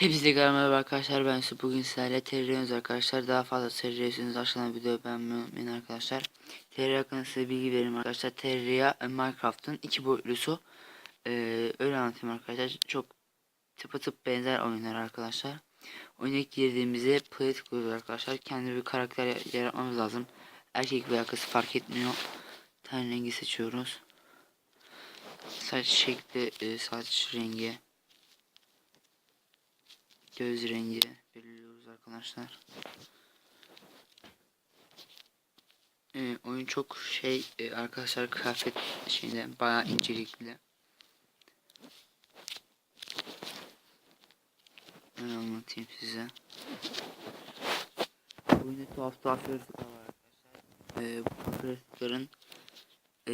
Hepinize merhaba arkadaşlar. Ben Su bugün sizlerle Terrarium'uz arkadaşlar. Daha fazla Terrarium'uz aşağıdan video beğenmeyi unutmayın arkadaşlar. Terraria hakkında size bilgi vereyim arkadaşlar. Terraria e, Minecraft'ın iki boyutlusu. Ee, öyle anlatayım arkadaşlar. Çok tıpatıp benzer oyunlar arkadaşlar. Oyuna girdiğimizde play tıklıyoruz arkadaşlar. Kendi bir karakter yaratmamız lazım. Erkek veya kız fark etmiyor. Ten rengi seçiyoruz. Saç şekli e, saç rengi göz rengi belirliyoruz arkadaşlar. Ee, oyun çok şey e, arkadaşlar kıyafet şeyinde bayağı incelikli. Ben anlatayım size. Oyunda tuhaf tuhaf yaratıklar var arkadaşlar. Ee, bu yaratıkların e,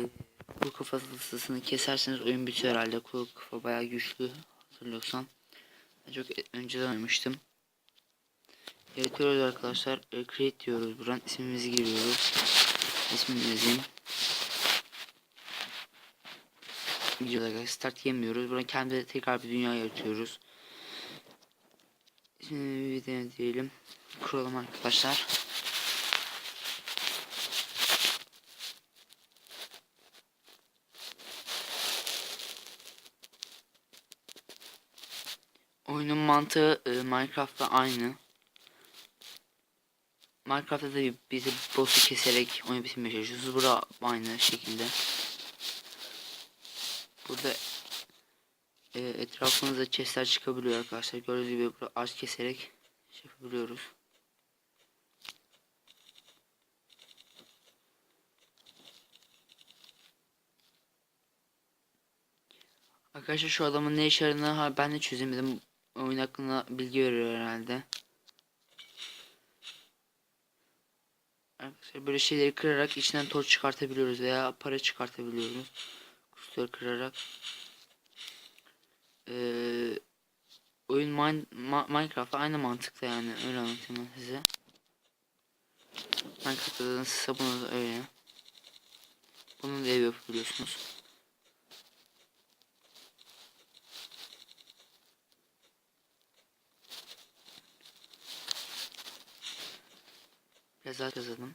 kuru kafasını keserseniz oyun bitiyor herhalde. Kuru kafa bayağı güçlü hatırlıyorsam. Çok önceden oynamıştım. Yaratıyoruz arkadaşlar. E, create diyoruz buradan. ismimizi giriyoruz. İsmimizi videoda start yemiyoruz. Buradan kendi tekrar bir dünya yaratıyoruz. Şimdi bir de diyelim. Kuralım arkadaşlar. Oyunun mantığı e, Minecraft'ta aynı. Minecraft'ta da bizi boss'u keserek oyunu bitirmeye çalışıyoruz. Burada aynı şekilde. Burada e, etrafımızda chestler çıkabiliyor arkadaşlar. Gördüğünüz gibi burada ağaç keserek şey yapabiliyoruz. Arkadaşlar şu adamın ne işe yaradığını ben de çözemedim. Oyun hakkında bilgi veriyor herhalde. Arkadaşlar böyle şeyleri kırarak içinden torç çıkartabiliyoruz veya para çıkartabiliyoruz. Kutuları kırarak. Ee, oyun mine, ma Minecraft'ta aynı mantıkta yani öyle anlatayım ben size. Minecraft'ta da sabunu da öyle. Bunun da ev yapabiliyorsunuz. Biraz daha.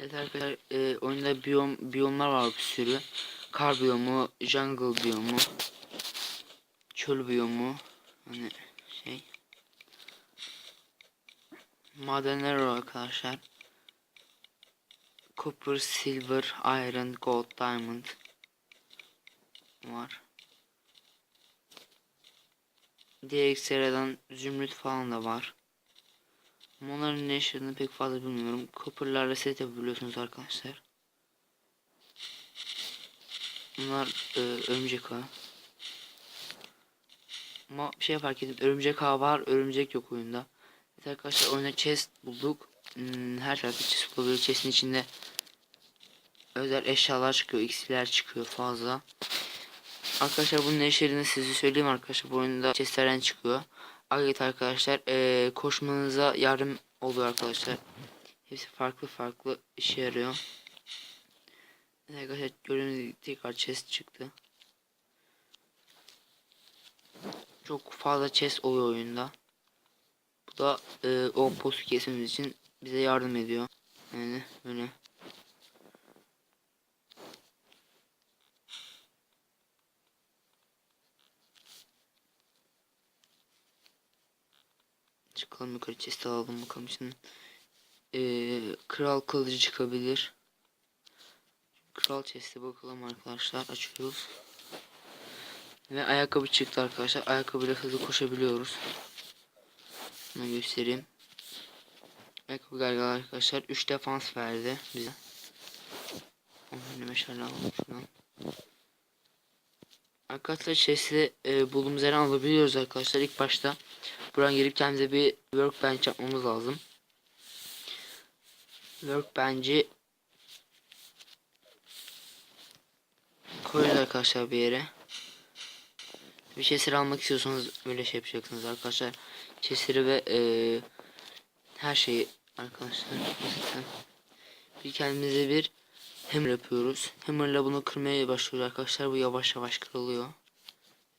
Evet arkadaşlar e, oyunda biyom, biyomlar var bir sürü. Kar biyomu, jungle biyomu, çöl biyomu, hani şey. Madenler arkadaşlar. Copper, silver, iron, gold, diamond var. Diğer zümrüt falan da var. Ama onların ne işlerini pek fazla bilmiyorum. Copper'larla set yapabiliyorsunuz arkadaşlar. Bunlar e, örümcek ağı. Ama bir şey fark ettim. Örümcek ağı var, örümcek yok oyunda. Evet arkadaşlar oyunda chest bulduk. Hmm, her tarafta chest buluyor. Chest'in içinde özel eşyalar çıkıyor, x'ler çıkıyor fazla. Arkadaşlar bunun eşlerini size söyleyeyim arkadaşlar. Bu oyunda chestlerden çıkıyor. Evet arkadaşlar ee, koşmanıza yardım oluyor arkadaşlar. Hepsi farklı farklı işe yarıyor. Evet arkadaşlar gördüğünüz gibi tekrar chest çıktı. Çok fazla chest oluyor oyunda. Da e, o postu kesmemiz için bize yardım ediyor. Yani böyle. Çıkalım yukarı chest alalım bakalım şimdi. Ee, kral kılıcı çıkabilir. Kral chest'e bakalım arkadaşlar. Açıyoruz. Ve ayakkabı çıktı arkadaşlar. Ayakkabıyla hızlı koşabiliyoruz. Bunu göstereyim. Ayakkabı galiba arkadaşlar 3 defans verdi bize. Onu meşale alalım şuradan. Arkadaşlar chest'i e, bulduğumuz yerden alabiliyoruz arkadaşlar. İlk başta buradan gelip kendimize bir workbench yapmamız lazım. Workbench'i koyuyoruz arkadaşlar bir yere. Bir chester almak istiyorsanız böyle şey yapacaksınız arkadaşlar. Chester'ı ve eee, her şeyi arkadaşlar. Bir kendimize bir hammer yapıyoruz. Hammer'la bunu kırmaya başlıyoruz arkadaşlar. Bu yavaş yavaş kırılıyor.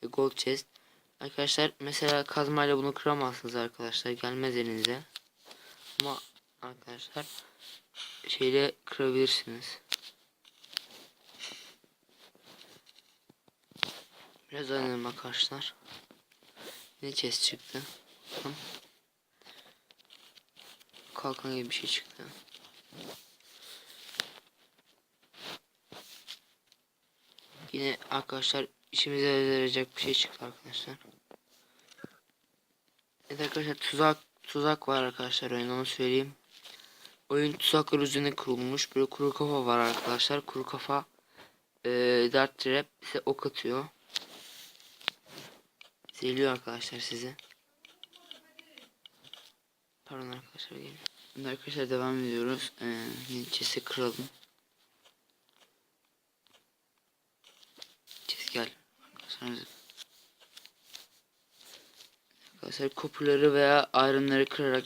Ve gold chest. Arkadaşlar mesela kazmayla bunu kıramazsınız arkadaşlar. Gelmez elinize. Ama arkadaşlar şeyle kırabilirsiniz. Biraz oynayalım arkadaşlar. Ne chest çıktı? Kalkan gibi bir şey çıktı. Yine arkadaşlar işimize yarayacak bir şey çıktı arkadaşlar. Evet arkadaşlar tuzak tuzak var arkadaşlar oyun onu söyleyeyim. Oyun tuzaklar üzerine kurulmuş. Böyle kuru kafa var arkadaşlar. Kuru kafa e, dart trap size ok atıyor. Zehirliyor arkadaşlar sizi. Pardon arkadaşlar gelin. Arkadaşlar devam ediyoruz. Ee, kıralım. Chest gel. Arkadaşlar, arkadaşlar kopurları veya ironları kırarak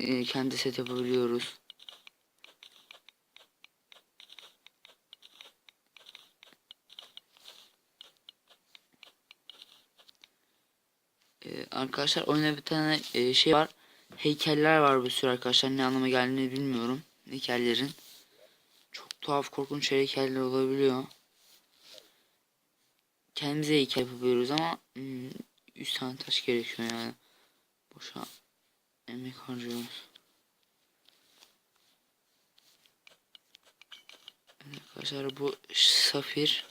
e, kendi set yapabiliyoruz. Ee, arkadaşlar oyunda bir tane e, şey var. Heykeller var bir sürü arkadaşlar. Ne anlama geldiğini bilmiyorum. Heykellerin. Çok tuhaf korkunç heykeller olabiliyor. Kendimize heykel yapabiliyoruz ama hmm, 100 tane taş gerekiyor yani. Boşa emek harcıyoruz. Arkadaşlar bu safir.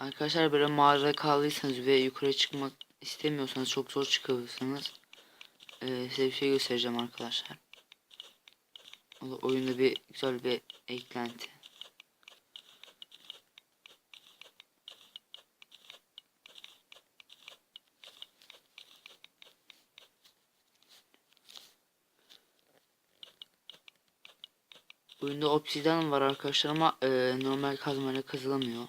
Arkadaşlar böyle mağarada kaldıysanız ve yukarı çıkmak istemiyorsanız çok zor çıkabilirsiniz. Ee, size bir şey göstereceğim arkadaşlar. O da oyunda bir güzel bir eklenti. Oyunda obsidian var arkadaşlar ama e, normal kazmayla kazılamıyor.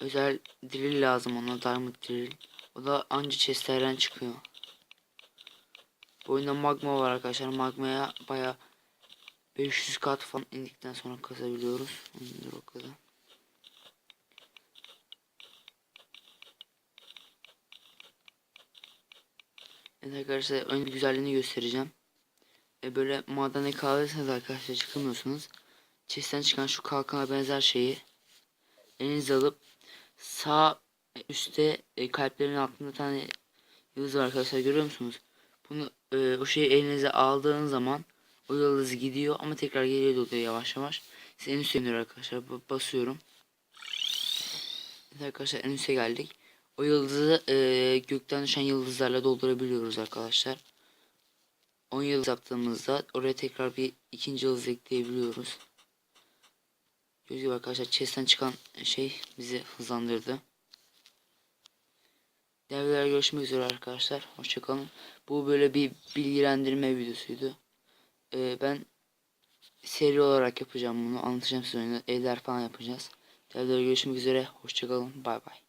Özel drill lazım ona diamond drill. O da anca chestlerden çıkıyor. Bu oyunda magma var arkadaşlar. Magmaya baya 500 kat falan indikten sonra kazabiliyoruz. Ondur o kadar. Evet arkadaşlar ön güzelliğini göstereceğim. E böyle madene kalırsanız arkadaşlar çıkamıyorsunuz. Chest'ten çıkan şu kalkana benzer şeyi elinize alıp sağ üstte e, kalplerin altında tane yıldız var arkadaşlar görüyor musunuz? Bunu e, o şeyi elinize aldığın zaman o yıldız gidiyor ama tekrar geriye doluyor yavaş yavaş. Siz en üstte arkadaşlar. B basıyorum. Evet arkadaşlar en üste geldik. O yıldızı e, gökten düşen yıldızlarla doldurabiliyoruz arkadaşlar. 10 yıldız yaptığımızda oraya tekrar bir ikinci yıldız ekleyebiliyoruz. Gördüğünüz gibi arkadaşlar chest'ten çıkan şey bizi hızlandırdı. Videolarda görüşmek üzere arkadaşlar. Hoşçakalın. Bu böyle bir bilgilendirme videosuydu. Ee, ben seri olarak yapacağım bunu. Anlatacağım size oyunu. Evler falan yapacağız. Videolarda görüşmek üzere. Hoşçakalın. Bay bay.